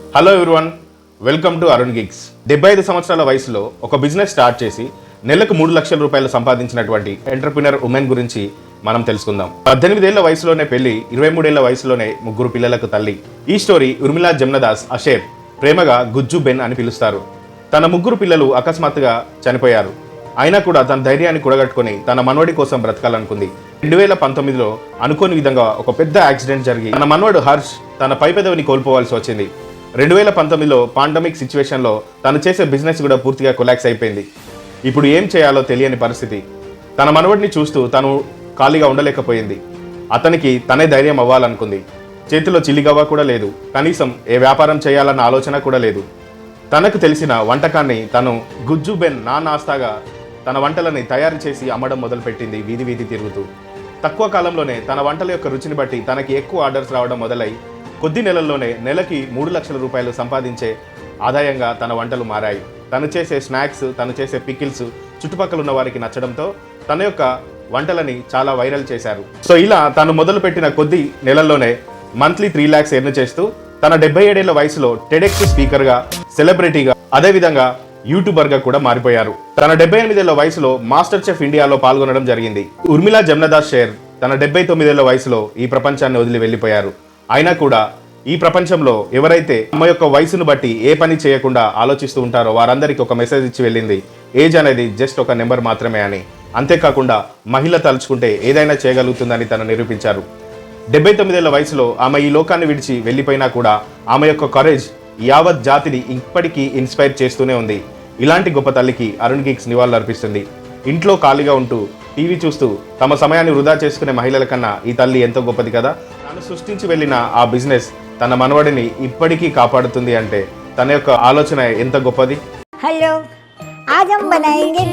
Hello everyone welcome to Arun gigs డెబ్బై ఐదు సంవత్సరాల వయసులో ఒక బిజినెస్ స్టార్ట్ చేసి నెలకు మూడు లక్షల రూపాయలు సంపాదించినటువంటి ఎంటర్ప్రినర్ ఉమెన్ గురించి మనం తెలుసుకుందాం. పద్దెనిమిదేళ్ళ వయసులోనే పెళ్ళి ఇరవై మూడేళ్ళ వయసులోనే ముగ్గురు పిల్లలకు తల్లి. ఈ స్టోరీ ఉర్మిలా జమ్నదాస్ అషేర్ ప్రేమగా గుజ్జు బెన్ అని పిలుస్తారు. తన ముగ్గురు పిల్లలు అకస్మాత్తుగా చనిపోయారు. అయినా కూడా తన ధైర్యాన్ని కూడగట్టుకొని తన మనవడి కోసం బ్రతకాలనుకుంది. రెండు వేల పంతొమ్మిదిలో అనుకోని విధంగా ఒక పెద్ద యాక్సిడెంట్ జరిగి తన మనవడు హర్ష్ తన పై పెదవిని కోల్పోవాల్సి వచ్చింది. రెండు వేల పంతొమ్మిదిలో పాండమిక్ సిచ్యువేషన్లో తను చేసే బిజినెస్ కూడా పూర్తిగా కొలాక్స్ అయిపోయింది. ఇప్పుడు ఏం చేయాలో తెలియని పరిస్థితి. తన మనవడిని చూస్తూ తను ఖాళీగా ఉండలేకపోయింది. అతనికి తనే ధైర్యం అవ్వాలనుకుంది. చేతిలో చిల్లిగవ్వ కూడా లేదు. కనీసం ఏ వ్యాపారం చేయాలన్న ఆలోచన కూడా లేదు. తనకు తెలిసిన వంటకాన్ని తను గుజ్జుబెన్ నా నాస్తాగా తన వంటలని తయారు చేసి అమ్మడం మొదలుపెట్టింది వీధి వీధి తిరుగుతూ. తక్కువ కాలంలోనే తన వంటల యొక్క రుచిని బట్టి తనకి ఎక్కువ ఆర్డర్స్ రావడం మొదలై కొద్ది నెలల్లోనే నెలకి మూడు లక్షల రూపాయలు సంపాదించే ఆదాయంగా తన వంటలు మారాయి. తను చేసే స్నాక్స్ తను చేసే పికిల్స్ చుట్టుపక్కల ఉన్న వారికి నచ్చడంతో తన యొక్క వంటలని చాలా వైరల్ చేశారు. సో ఇలా తను మొదలుపెట్టిన కొద్ది నెలల్లోనే మంత్లీ త్రీ ల్యాక్స్ ఎర్న్ చేస్తూ తన డెబ్బై ఏడేళ్ళ వయసులో టెడెక్స్ స్పీకర్గా సెలబ్రిటీగా అదేవిధంగా యూట్యూబర్గా కూడా మారిపోయారు. తన డెబ్బై ఎనిమిదేళ్ళ వయసులో మాస్టర్ చెఫ్ ఇండియాలో పాల్గొనడం జరిగింది. ఉర్మిలా జమ్నదాస్ షేర్ తన డెబ్బై తొమ్మిదేళ్ళ వయసులో ఈ ప్రపంచాన్ని వదిలి వెళ్ళిపోయారు. అయినా కూడా ఈ ప్రపంచంలో ఎవరైతే తమ యొక్క వయసును బట్టి ఏ పని చేయకుండా ఆలోచిస్తూ ఉంటారో వారందరికీ ఒక మెసేజ్ ఇచ్చి వెళ్ళింది. ఏజ్ అనేది జస్ట్ ఒక నెంబర్ మాత్రమే అని. అంతేకాకుండా మహిళ తలుచుకుంటే ఏదైనా చేయగలుగుతుందని తను నిరూపించారు. డెబ్బై తొమ్మిదేళ్ళ వయసులో ఆమె ఈ లోకాన్ని విడిచి వెళ్ళిపోయినా కూడా ఆమె యొక్క కరేజ్ యావత్ జాతిని ఇప్పటికీ ఇన్స్పైర్ చేస్తూనే ఉంది. ఇలాంటి గొప్ప తల్లికి అరుణ్ గిక్స్ నివాళులు అర్పిస్తుంది ఇంట్లో ఖాళీగా ఉంటూ టీవీ చూస్తూ తమ సమయాన్ని వృధా చేసుకునే మహిళల కన్నా ఈ తల్లి ఎంతో గొప్పది కదా? తను సృష్టించి వెళ్ళిన ఆ బిజినెస్ తన మనవడిని ఇప్పటికీ కాపాడుతుంది అంటే తన యొక్క ఆలోచన ఎంత గొప్పది? హలో ఆజం బనాయింగే